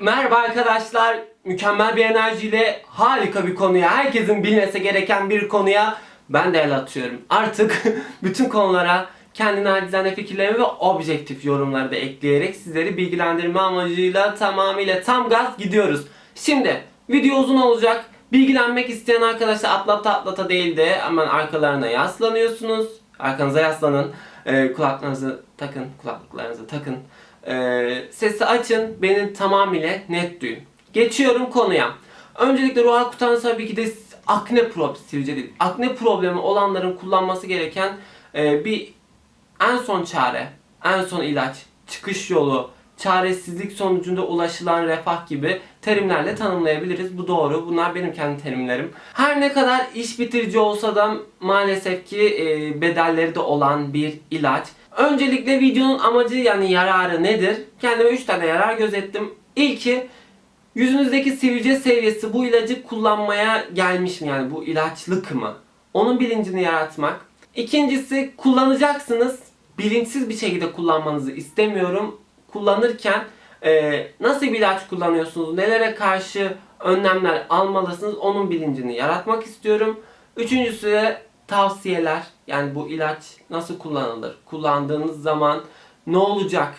Merhaba arkadaşlar. Mükemmel bir enerjiyle harika bir konuya, herkesin bilmesi gereken bir konuya ben de el atıyorum. Artık bütün konulara kendi nacizane fikirlerimi ve objektif yorumları da ekleyerek sizleri bilgilendirme amacıyla tamamıyla tam gaz gidiyoruz. Şimdi video uzun olacak. Bilgilenmek isteyen arkadaşlar atlata atlata değil de hemen arkalarına yaslanıyorsunuz. Arkanıza yaslanın. Ee, kulaklarınızı takın, kulaklıklarınızı takın. Ee, sesi açın, beni tamamıyla net duyun. Geçiyorum konuya. Öncelikle ruh akutan tabii ki de akne problemi, değil, akne problemi olanların kullanması gereken e, bir en son çare, en son ilaç, çıkış yolu, çaresizlik sonucunda ulaşılan refah gibi terimlerle tanımlayabiliriz. Bu doğru. Bunlar benim kendi terimlerim. Her ne kadar iş bitirici olsa da maalesef ki e, bedelleri de olan bir ilaç. Öncelikle videonun amacı yani yararı nedir? Kendime 3 tane yarar gözettim. İlki yüzünüzdeki sivilce seviyesi bu ilacı kullanmaya gelmiş mi? Yani bu ilaçlık mı? Onun bilincini yaratmak. İkincisi kullanacaksınız. Bilinçsiz bir şekilde kullanmanızı istemiyorum. Kullanırken e, nasıl bir ilaç kullanıyorsunuz? Nelere karşı önlemler almalısınız? Onun bilincini yaratmak istiyorum. Üçüncüsü de tavsiyeler. Yani bu ilaç nasıl kullanılır? Kullandığınız zaman ne olacak?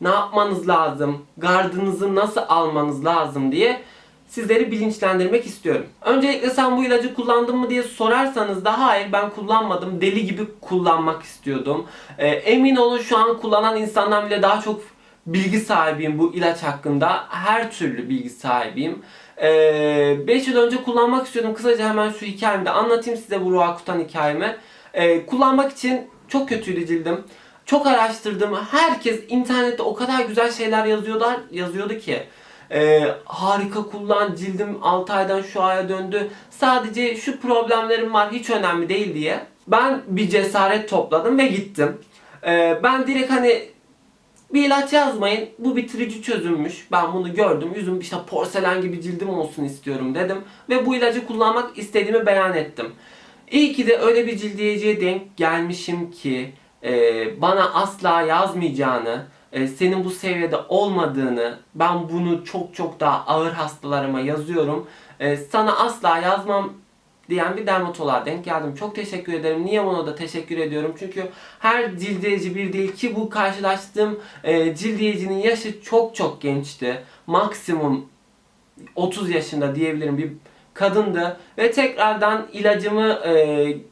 Ne yapmanız lazım? Gardınızı nasıl almanız lazım diye sizleri bilinçlendirmek istiyorum. Öncelikle sen bu ilacı kullandın mı diye sorarsanız da hayır ben kullanmadım. Deli gibi kullanmak istiyordum. Ee, emin olun şu an kullanan insandan bile daha çok bilgi sahibiyim bu ilaç hakkında. Her türlü bilgi sahibiyim. 5 yıl önce kullanmak istiyordum. Kısaca hemen şu hikayemi de anlatayım size bu ruh akutan hikayemi. Ee, kullanmak için çok kötüydü cildim. Çok araştırdım. Herkes internette o kadar güzel şeyler yazıyorlar, yazıyordu ki. Ee, harika kullan cildim 6 aydan şu aya döndü. Sadece şu problemlerim var hiç önemli değil diye. Ben bir cesaret topladım ve gittim. Ee, ben direkt hani bir ilaç yazmayın. Bu bitirici çözülmüş. Ben bunu gördüm. Yüzüm işte porselen gibi cildim olsun istiyorum dedim. Ve bu ilacı kullanmak istediğimi beyan ettim. İyi ki de öyle bir cildiyeciye denk gelmişim ki e, bana asla yazmayacağını, e, senin bu seviyede olmadığını, ben bunu çok çok daha ağır hastalarıma yazıyorum. E, sana asla yazmam diyen bir dermatoloğa denk geldim. Çok teşekkür ederim. Niye ona da teşekkür ediyorum? Çünkü her cildiyeci bir değil ki bu karşılaştığım e, cildiyecinin yaşı çok çok gençti. Maksimum 30 yaşında diyebilirim bir kadındı ve tekrardan ilacımı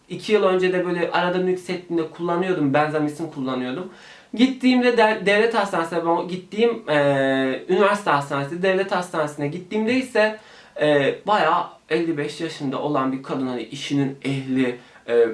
2 yıl önce de böyle arada nüksettiğimde kullanıyordum. Benzamisin kullanıyordum. Gittiğimde de, devlet hastanesine, gittiğim e, üniversite hastanesi, devlet hastanesine gittiğimde ise e, bayağı 55 yaşında olan bir kadın hani işinin ehli, e,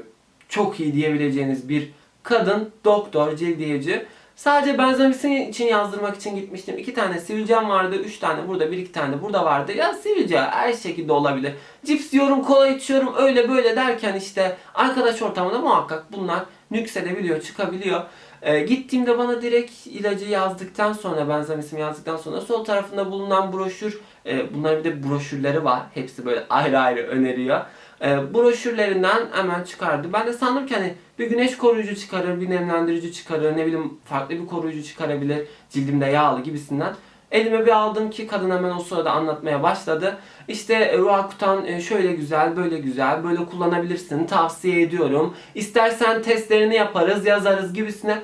çok iyi diyebileceğiniz bir kadın, doktor, cildiyeci. Sadece benzemisin için yazdırmak için gitmiştim. İki tane sivilcem vardı, üç tane burada, bir iki tane burada vardı. Ya sivilce her şekilde olabilir. Cips yiyorum, kola içiyorum, öyle böyle derken işte arkadaş ortamında muhakkak bunlar nüksedebiliyor, çıkabiliyor. Ee, gittiğimde bana direkt ilacı yazdıktan sonra, benzemisim yazdıktan sonra sol tarafında bulunan broşür, e, bunların bir de broşürleri var. Hepsi böyle ayrı ayrı öneriyor. E, broşürlerinden hemen çıkardı. Ben de sandım ki hani bir güneş koruyucu çıkarır, bir nemlendirici çıkarır, ne bileyim farklı bir koruyucu çıkarabilir, cildimde yağlı gibisinden. Elime bir aldım ki kadın hemen o sırada anlatmaya başladı. İşte e, Roakutan e, şöyle güzel, böyle güzel, böyle kullanabilirsin, tavsiye ediyorum. İstersen testlerini yaparız, yazarız gibisine.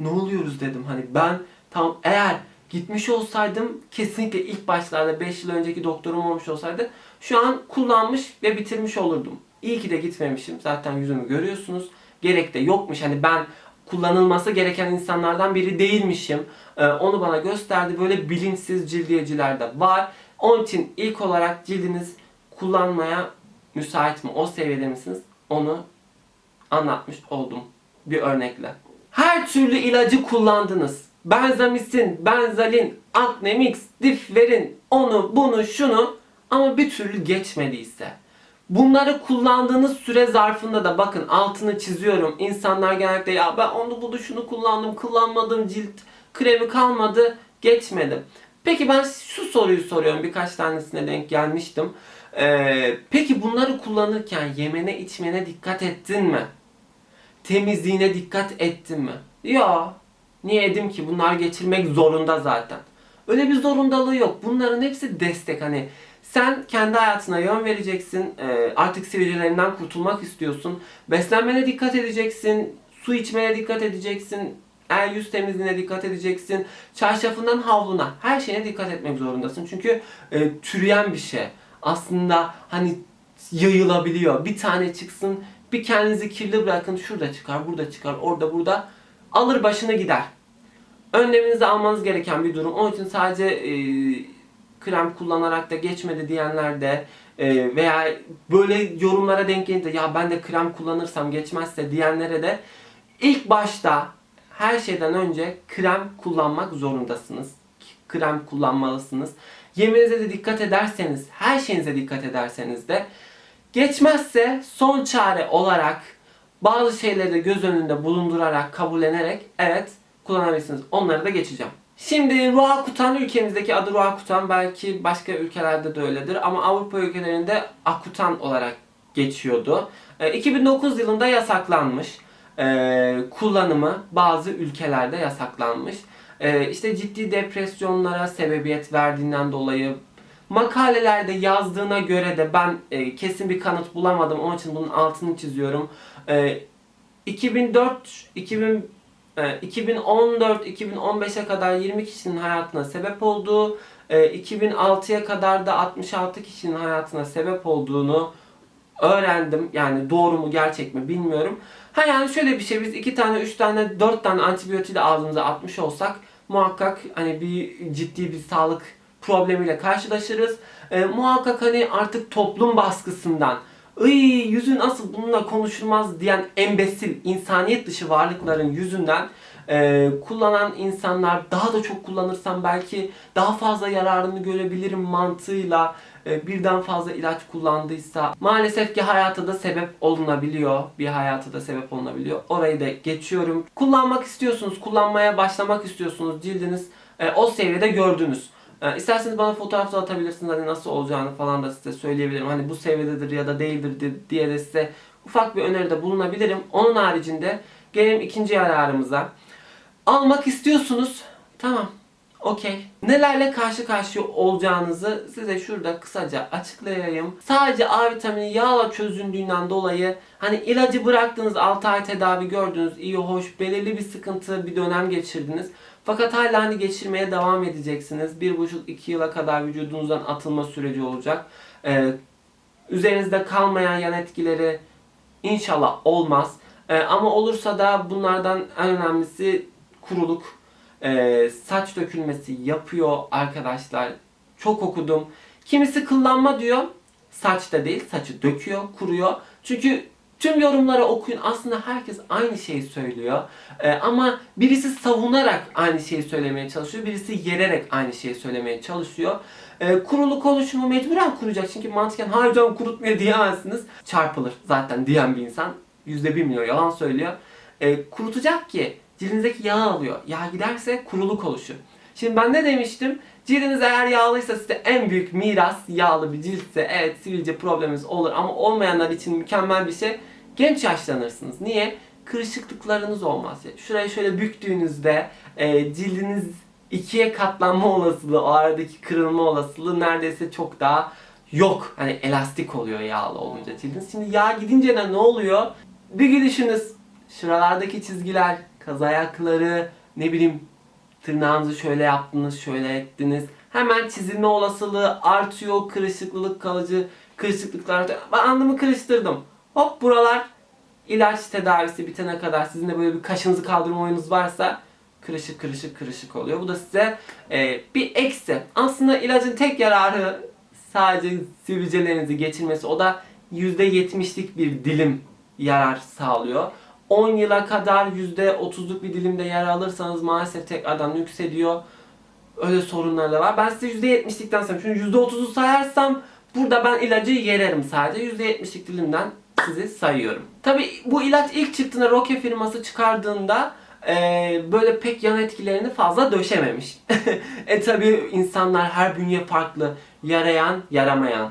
Ne oluyoruz dedim hani ben tam eğer gitmiş olsaydım kesinlikle ilk başlarda 5 yıl önceki doktorum olmuş olsaydı şu an kullanmış ve bitirmiş olurdum. İyi ki de gitmemişim. Zaten yüzümü görüyorsunuz. Gerek de yokmuş. Hani ben kullanılması gereken insanlardan biri değilmişim. Ee, onu bana gösterdi. Böyle bilinçsiz cildiyeciler de var. Onun için ilk olarak cildiniz kullanmaya müsait mi? O seviyede misiniz? Onu anlatmış oldum bir örnekle. Her türlü ilacı kullandınız. Benzamisin, benzalin, aknemix, difverin, onu, bunu, şunu ama bir türlü geçmediyse. Bunları kullandığınız süre zarfında da bakın altını çiziyorum. İnsanlar genellikle ya ben onu bunu şunu kullandım, kullanmadım cilt kremi kalmadı, geçmedi. Peki ben şu soruyu soruyorum. Birkaç tanesine denk gelmiştim. Ee, peki bunları kullanırken yemene içmene dikkat ettin mi? Temizliğine dikkat ettin mi? Ya niye edim ki? Bunlar geçirmek zorunda zaten. Öyle bir zorundalığı yok. Bunların hepsi destek hani. Sen kendi hayatına yön vereceksin. Ee, artık sivilcelerinden kurtulmak istiyorsun. Beslenmene dikkat edeceksin. Su içmeye dikkat edeceksin. El yüz temizliğine dikkat edeceksin. Çarşafından havluna her şeye dikkat etmek zorundasın. Çünkü e, türeyen bir şey. Aslında hani yayılabiliyor. Bir tane çıksın, bir kendinizi kirli bırakın. Şurada çıkar, burada çıkar, orada burada. Alır başını gider. Önleminizi almanız gereken bir durum. Onun için sadece e, krem kullanarak da geçmedi diyenler de e, veya böyle yorumlara denk gelince ya ben de krem kullanırsam geçmezse diyenlere de ilk başta her şeyden önce krem kullanmak zorundasınız. Krem kullanmalısınız. Yemeğinize de dikkat ederseniz, her şeyinize dikkat ederseniz de geçmezse son çare olarak bazı şeyleri de göz önünde bulundurarak, kabullenerek evet kullanabilirsiniz. Onları da geçeceğim. Şimdi Roakutan ülkemizdeki adı Roakutan belki başka ülkelerde de öyledir ama Avrupa ülkelerinde Akutan olarak geçiyordu. E, 2009 yılında yasaklanmış. E, kullanımı bazı ülkelerde yasaklanmış. E, işte ciddi depresyonlara sebebiyet verdiğinden dolayı makalelerde yazdığına göre de ben e, kesin bir kanıt bulamadım. Onun için bunun altını çiziyorum. E, 2004 2000 e, 2014-2015'e kadar 20 kişinin hayatına sebep olduğu, e, 2006'ya kadar da 66 kişinin hayatına sebep olduğunu öğrendim. Yani doğru mu gerçek mi bilmiyorum. Ha yani şöyle bir şey biz 2 tane 3 tane 4 tane antibiyotiği de ağzımıza atmış olsak muhakkak hani bir ciddi bir sağlık problemiyle karşılaşırız. E, muhakkak hani artık toplum baskısından Iy yüzün asıl bununla konuşulmaz diyen embesil insaniyet dışı varlıkların yüzünden e, kullanan insanlar daha da çok kullanırsam belki daha fazla yararını görebilirim mantığıyla e, birden fazla ilaç kullandıysa maalesef ki hayata da sebep olunabiliyor. Bir hayata da sebep olunabiliyor. Orayı da geçiyorum. Kullanmak istiyorsunuz, kullanmaya başlamak istiyorsunuz. Cildiniz e, o seviyede gördünüz. E, isterseniz bana fotoğraf da atabilirsiniz. Hani nasıl olacağını falan da size söyleyebilirim. Hani bu seviyededir ya da değildir di- diye de size ufak bir öneride bulunabilirim. Onun haricinde gelelim ikinci yararımıza. Almak istiyorsunuz. Tamam. Okey. Nelerle karşı karşıya olacağınızı size şurada kısaca açıklayayım. Sadece A vitamini yağla çözündüğünden dolayı hani ilacı bıraktınız 6 ay tedavi gördünüz iyi hoş belirli bir sıkıntı bir dönem geçirdiniz. Fakat hala hani geçirmeye devam edeceksiniz. 1,5-2 yıla kadar vücudunuzdan atılma süreci olacak. Ee, üzerinizde kalmayan yan etkileri inşallah olmaz. Ee, ama olursa da bunlardan en önemlisi kuruluk, e, saç dökülmesi yapıyor arkadaşlar. Çok okudum. Kimisi kıllanma diyor. Saçta değil, saçı döküyor, kuruyor. Çünkü tüm yorumları okuyun. Aslında herkes aynı şeyi söylüyor. Ee, ama birisi savunarak aynı şeyi söylemeye çalışıyor. Birisi yererek aynı şeyi söylemeye çalışıyor. Ee, kuruluk oluşumu mecburen kuracak. Çünkü mantıken hayır canım kurutmuyor diyemezsiniz. Çarpılır zaten diyen bir insan. Yüzde bir milyon yalan söylüyor. Ee, kurutacak ki cildinizdeki yağ alıyor. Yağ giderse kuruluk oluşur. Şimdi ben ne demiştim? Cildiniz eğer yağlıysa size en büyük miras yağlı bir ciltse evet sivilce probleminiz olur ama olmayanlar için mükemmel bir şey. Genç yaşlanırsınız. Niye? Kırışıklıklarınız olmaz. Şurayı şöyle büktüğünüzde e, cildiniz ikiye katlanma olasılığı, o aradaki kırılma olasılığı neredeyse çok daha yok. Hani elastik oluyor yağlı olunca cildiniz. Şimdi yağ gidince de ne oluyor? Bir gülüşünüz, şuralardaki çizgiler, kaz ayakları, ne bileyim tırnağınızı şöyle yaptınız, şöyle ettiniz. Hemen çizilme olasılığı artıyor, kırışıklık kalıcı kırışıklıklar artıyor. Ben andımı kırıştırdım. Hop buralar ilaç tedavisi bitene kadar sizin de böyle bir kaşınızı kaldırma oyunuz varsa kırışık kırışık kırışık oluyor. Bu da size e, bir eksi. Aslında ilacın tek yararı sadece sivilcelerinizi geçirmesi. O da %70'lik bir dilim yarar sağlıyor. 10 yıla kadar %30'luk bir dilimde yer alırsanız maalesef tekrardan yükseliyor. Öyle sorunlar da var. Ben size %70'likten sayayım. Çünkü %30'u sayarsam burada ben ilacı yererim sadece. %70'lik dilimden sizi sayıyorum. Tabi bu ilaç ilk çıktığında Roche firması çıkardığında e, böyle pek yan etkilerini fazla döşememiş. e tabi insanlar her bünye farklı. Yarayan, yaramayan.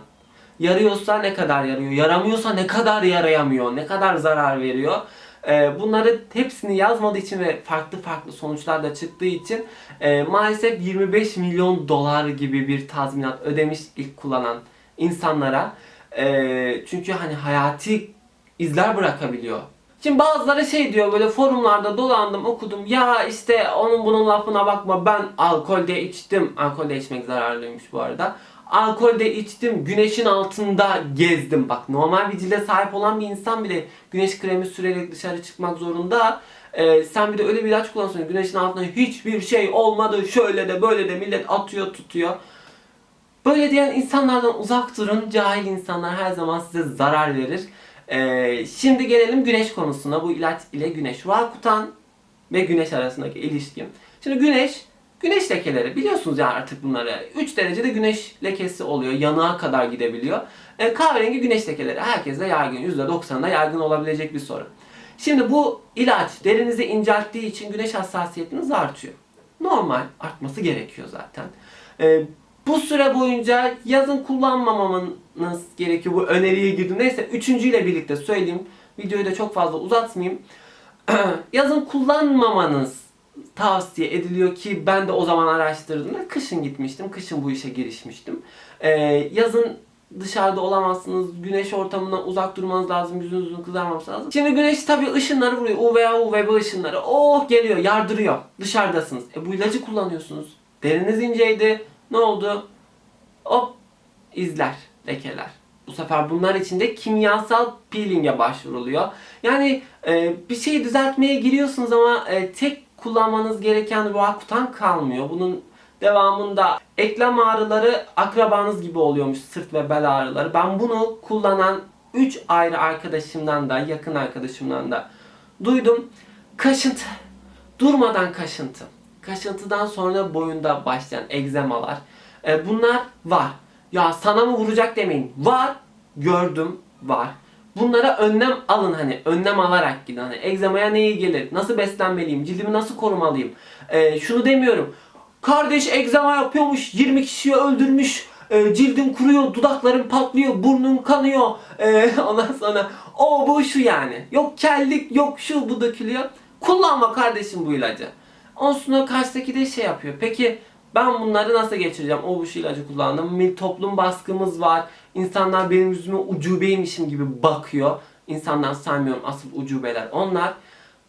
Yarıyorsa ne kadar yarıyor, yaramıyorsa ne kadar yarayamıyor, ne kadar zarar veriyor. E, bunları hepsini yazmadığı için ve farklı farklı sonuçlar da çıktığı için e, maalesef 25 milyon dolar gibi bir tazminat ödemiş ilk kullanan insanlara. E, çünkü hani hayati izler bırakabiliyor. Şimdi bazıları şey diyor böyle forumlarda dolandım okudum ya işte onun bunun lafına bakma ben alkolde içtim. Alkolde içmek zararlıymış bu arada. Alkolde içtim, güneşin altında gezdim. Bak normal bir cilde sahip olan bir insan bile güneş kremi sürerek dışarı çıkmak zorunda. Ee, sen bir de öyle bir ilaç kullanıyorsun. Güneşin altında hiçbir şey olmadı. Şöyle de böyle de millet atıyor tutuyor. Böyle diyen insanlardan uzak durun. Cahil insanlar her zaman size zarar verir. Ee, şimdi gelelim güneş konusuna. Bu ilaç ile güneş. Roakutan ve güneş arasındaki ilişki. Şimdi güneş, güneş lekeleri biliyorsunuz ya artık bunları. 3 derecede güneş lekesi oluyor. Yanığa kadar gidebiliyor. Ee, kahverengi güneş lekeleri herkeste yaygın. %90'da yaygın olabilecek bir sorun. Şimdi bu ilaç derinizi incelttiği için güneş hassasiyetiniz artıyor. Normal artması gerekiyor zaten. Ee, bu süre boyunca yazın kullanmamanız gerekiyor. Bu öneriye girdim. Neyse üçüncüyle birlikte söyleyeyim. Videoyu da çok fazla uzatmayayım. yazın kullanmamanız tavsiye ediliyor ki ben de o zaman araştırdığımda kışın gitmiştim. Kışın bu işe girişmiştim. Ee, yazın dışarıda olamazsınız. Güneş ortamından uzak durmanız lazım. Yüzünüzün kızarmaması lazım. Şimdi güneş tabii ışınları vuruyor. UVA, UVB ışınları. Oh geliyor, yardırıyor. Dışarıdasınız. E bu ilacı kullanıyorsunuz. Deriniz inceydi. Ne oldu? Hop izler, lekeler. Bu sefer bunlar için de kimyasal peeling'e başvuruluyor. Yani e, bir şeyi düzeltmeye giriyorsunuz ama e, tek kullanmanız gereken Roakutan kalmıyor. Bunun devamında eklem ağrıları akrabanız gibi oluyormuş sırt ve bel ağrıları. Ben bunu kullanan 3 ayrı arkadaşımdan da yakın arkadaşımdan da duydum. Kaşıntı. Durmadan kaşıntı. Kaşıntıdan sonra boyunda başlayan egzemalar. E, bunlar var. Ya sana mı vuracak demeyin. Var. Gördüm. Var. Bunlara önlem alın hani. Önlem alarak gidin. Hani egzamaya ne iyi gelir? Nasıl beslenmeliyim? Cildimi nasıl korumalıyım? E, şunu demiyorum. Kardeş egzama yapıyormuş. 20 kişiyi öldürmüş. E, cildim kuruyor, dudaklarım patlıyor, burnum kanıyor. E, ondan sonra o bu şu yani. Yok kellik, yok şu bu dökülüyor. Kullanma kardeşim bu ilacı. Ondan sonra karşıdaki de şey yapıyor. Peki ben bunları nasıl geçireceğim? O bu şu ilacı kullandım. Toplum baskımız var. İnsanlar benim yüzüme ucubeymişim gibi bakıyor. İnsandan saymıyorum asıl ucubeler onlar.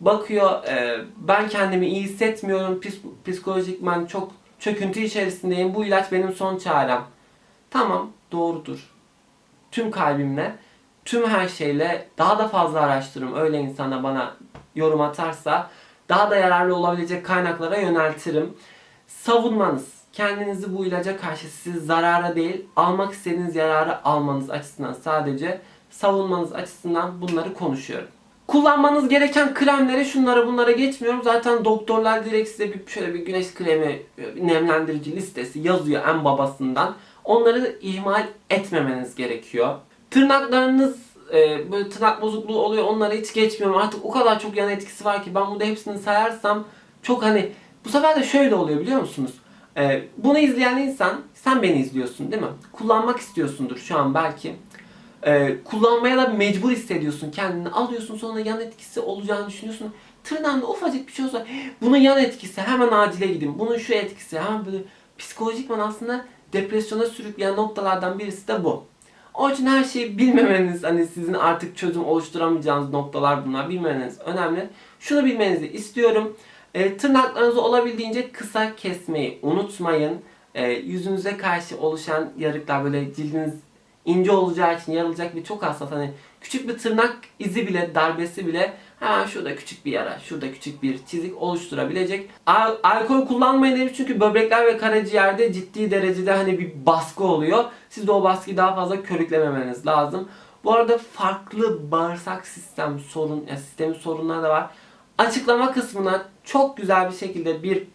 Bakıyor e, ben kendimi iyi hissetmiyorum. Pis, psikolojik ben çok çöküntü içerisindeyim. Bu ilaç benim son çarem. Tamam doğrudur. Tüm kalbimle, tüm her şeyle daha da fazla araştırırım. Öyle insana bana yorum atarsa daha da yararlı olabilecek kaynaklara yöneltirim. Savunmanız, kendinizi bu ilaca karşı sizi zarara değil, almak istediğiniz yararı almanız açısından sadece savunmanız açısından bunları konuşuyorum. Kullanmanız gereken kremleri şunlara bunlara geçmiyorum. Zaten doktorlar direkt size bir şöyle bir güneş kremi, bir nemlendirici listesi yazıyor en babasından. Onları ihmal etmemeniz gerekiyor. Tırnaklarınız e, böyle tırnak bozukluğu oluyor onlara hiç geçmiyorum. Artık o kadar çok yan etkisi var ki ben burada hepsini sayarsam çok hani bu sefer de şöyle oluyor biliyor musunuz? E, bunu izleyen insan sen beni izliyorsun değil mi? Kullanmak istiyorsundur şu an belki. E, kullanmaya da mecbur hissediyorsun kendini. Alıyorsun sonra yan etkisi olacağını düşünüyorsun. Tırnağında ufacık bir şey olsa bunun yan etkisi hemen acile gidin. Bunun şu etkisi hemen böyle psikolojikman aslında depresyona sürükleyen noktalardan birisi de bu. Onun için her şeyi bilmemeniz, hani sizin artık çözüm oluşturamayacağınız noktalar bunlar. Bilmeniz önemli. Şunu bilmenizi istiyorum. E, tırnaklarınızı olabildiğince kısa kesmeyi unutmayın. E, yüzünüze karşı oluşan yarıklar böyle cildiniz ince olacağı için yarılacak bir çok hassas. Hani küçük bir tırnak izi bile, darbesi bile hemen şurada küçük bir yara, şurada küçük bir çizik oluşturabilecek. Al- alkol kullanmayın dedim çünkü böbrekler ve karaciğerde ciddi derecede hani bir baskı oluyor. Siz de o baskıyı daha fazla körüklememeniz lazım. Bu arada farklı bağırsak sistem sorun, ya sistemi sorunları da var. Açıklama kısmına çok güzel bir şekilde bir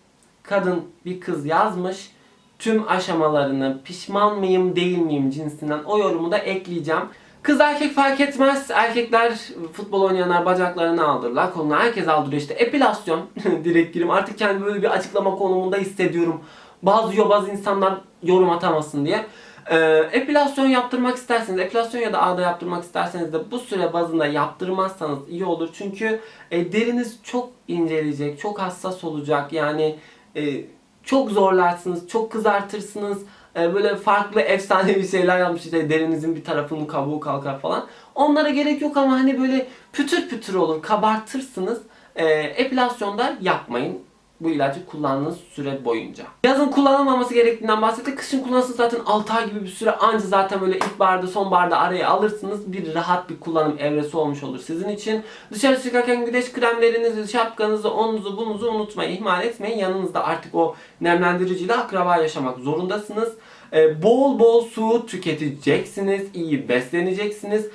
kadın, bir kız yazmış. Tüm aşamalarını pişman mıyım değil miyim cinsinden o yorumu da ekleyeceğim. Kız erkek fark etmez. Erkekler futbol oynayanlar bacaklarını aldırırlar. Kolunu herkes aldırıyor işte. Epilasyon direkt girim. Artık kendimi böyle bir açıklama konumunda hissediyorum. Bazı yobaz insanlar yorum atamasın diye. Ee, epilasyon yaptırmak isterseniz, epilasyon ya da ağda yaptırmak isterseniz de bu süre bazında yaptırmazsanız iyi olur. Çünkü e, deriniz çok inceleyecek, çok hassas olacak. Yani e, çok zorlarsınız, çok kızartırsınız. E, böyle farklı efsanevi şeyler yapmış işte derinizin bir tarafının kabuğu kalkar falan. Onlara gerek yok ama hani böyle pütür pütür olur, kabartırsınız. E, epilasyonda yapmayın bu ilacı kullandığınız süre boyunca. Yazın kullanılmaması gerektiğinden bahsettik. Kışın kullanılsın zaten 6 ay gibi bir süre anca zaten böyle ilkbaharda sonbaharda araya alırsınız. Bir rahat bir kullanım evresi olmuş olur sizin için. Dışarı çıkarken güneş kremlerinizi, şapkanızı, onunuzu, bunuzu unutmayın. ihmal etmeyin. Yanınızda artık o nemlendiriciyle akraba yaşamak zorundasınız. Ee, bol bol su tüketeceksiniz. iyi besleneceksiniz.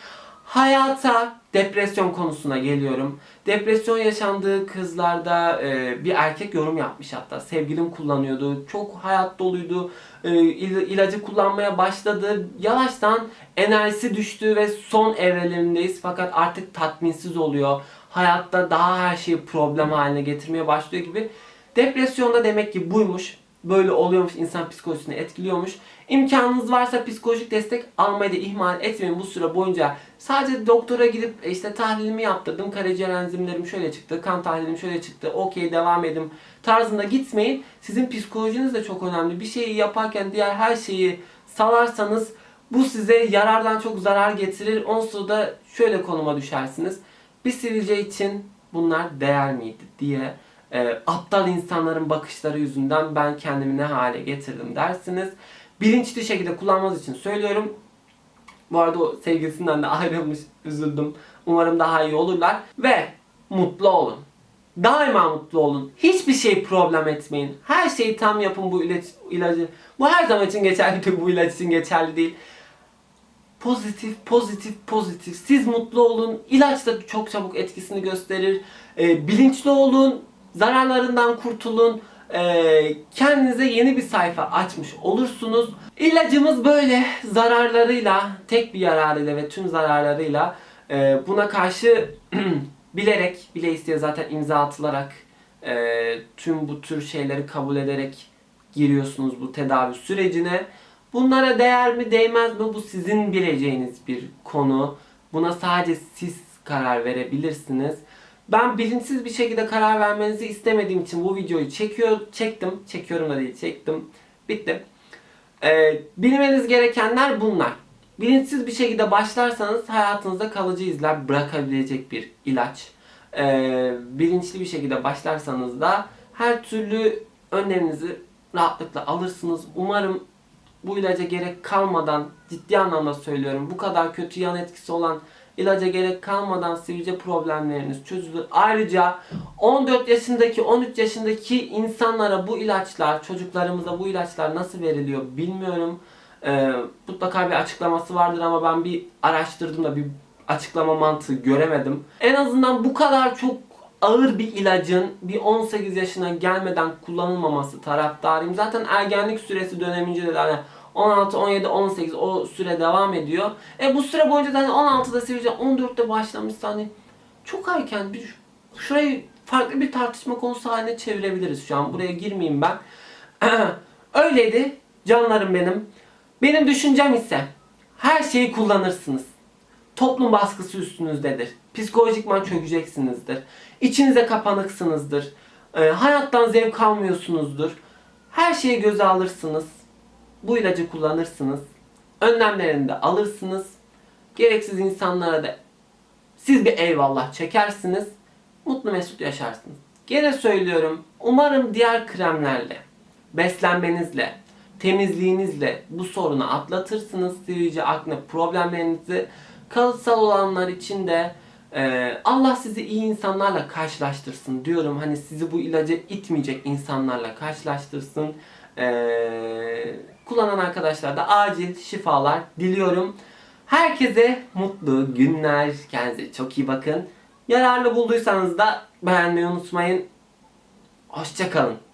Hayata depresyon konusuna geliyorum. Depresyon yaşandığı kızlarda e, bir erkek yorum yapmış hatta. Sevgilim kullanıyordu. Çok hayat doluydu. E, il- ilacı kullanmaya başladı. Yavaştan enerjisi düştü ve son evrelerindeyiz. Fakat artık tatminsiz oluyor. Hayatta daha her şeyi problem haline getirmeye başlıyor gibi. Depresyonda demek ki buymuş. Böyle oluyormuş, insan psikolojisini etkiliyormuş. İmkanınız varsa psikolojik destek almayı da ihmal etmeyin bu süre boyunca. Sadece doktora gidip e, işte tahlilimi yaptırdım, karaciğer enzimlerim şöyle çıktı, kan tahlilim şöyle çıktı, okey devam edim tarzında gitmeyin. Sizin psikolojiniz de çok önemli. Bir şeyi yaparken diğer her şeyi salarsanız bu size yarardan çok zarar getirir. Onsuz da şöyle konuma düşersiniz. Bir sivilce için bunlar değer miydi diye e, aptal insanların bakışları yüzünden ben kendimi ne hale getirdim dersiniz. Bilinçli şekilde kullanmanız için söylüyorum. Bu arada o sevgilisinden de ayrılmış, üzüldüm. Umarım daha iyi olurlar. Ve mutlu olun. Daima mutlu olun. Hiçbir şey problem etmeyin. Her şeyi tam yapın bu ilaç, ilacı. Bu her zaman için geçerli değil, bu ilaç için geçerli değil. Pozitif, pozitif, pozitif. Siz mutlu olun. İlaç da çok çabuk etkisini gösterir. Ee, bilinçli olun. Zararlarından kurtulun. Ee, kendinize yeni bir sayfa açmış olursunuz. İlacımız böyle zararlarıyla, tek bir yararıyla ve tüm zararlarıyla e, buna karşı bilerek, bile isteye zaten imza atılarak e, tüm bu tür şeyleri kabul ederek giriyorsunuz bu tedavi sürecine. Bunlara değer mi değmez mi bu sizin bileceğiniz bir konu. Buna sadece siz karar verebilirsiniz. Ben bilinçsiz bir şekilde karar vermenizi istemediğim için bu videoyu çekiyor, çektim. Çekiyorum da değil, çektim. Bitti. Ee, bilmeniz gerekenler bunlar. Bilinçsiz bir şekilde başlarsanız hayatınızda kalıcı izler bırakabilecek bir ilaç. Ee, bilinçli bir şekilde başlarsanız da her türlü önleminizi rahatlıkla alırsınız. Umarım bu ilaca gerek kalmadan ciddi anlamda söylüyorum. Bu kadar kötü yan etkisi olan ilaca gerek kalmadan sivilce problemleriniz çözülür. Ayrıca 14 yaşındaki 13 yaşındaki insanlara bu ilaçlar, çocuklarımıza bu ilaçlar nasıl veriliyor bilmiyorum. Ee, mutlaka bir açıklaması vardır ama ben bir araştırdım da bir açıklama mantığı göremedim. En azından bu kadar çok ağır bir ilacın bir 18 yaşına gelmeden kullanılmaması taraftarıyım. Zaten ergenlik süresi dönemince de hani 16, 17, 18 o süre devam ediyor. E bu süre boyunca hani 16'da sivilce 14'te başlamışsa hani çok erken bir şurayı farklı bir tartışma konusu haline çevirebiliriz şu an. Buraya girmeyeyim ben. Öyleydi canlarım benim. Benim düşüncem ise her şeyi kullanırsınız. Toplum baskısı üstünüzdedir. Psikolojikman çökeceksinizdir. İçinize kapanıksınızdır. E, hayattan zevk almıyorsunuzdur. Her şeyi göze alırsınız. Bu ilacı kullanırsınız. Önlemlerini de alırsınız. Gereksiz insanlara da siz bir eyvallah çekersiniz. Mutlu mesut yaşarsınız. Gene söylüyorum. Umarım diğer kremlerle, beslenmenizle, temizliğinizle bu sorunu atlatırsınız. Sivilce, akne problemlerinizi kalıtsal olanlar için de e, Allah sizi iyi insanlarla karşılaştırsın diyorum. Hani sizi bu ilaca itmeyecek insanlarla karşılaştırsın. E, kullanan arkadaşlar da acil şifalar diliyorum. Herkese mutlu günler. Kendinize çok iyi bakın. Yararlı bulduysanız da beğenmeyi unutmayın. Hoşçakalın.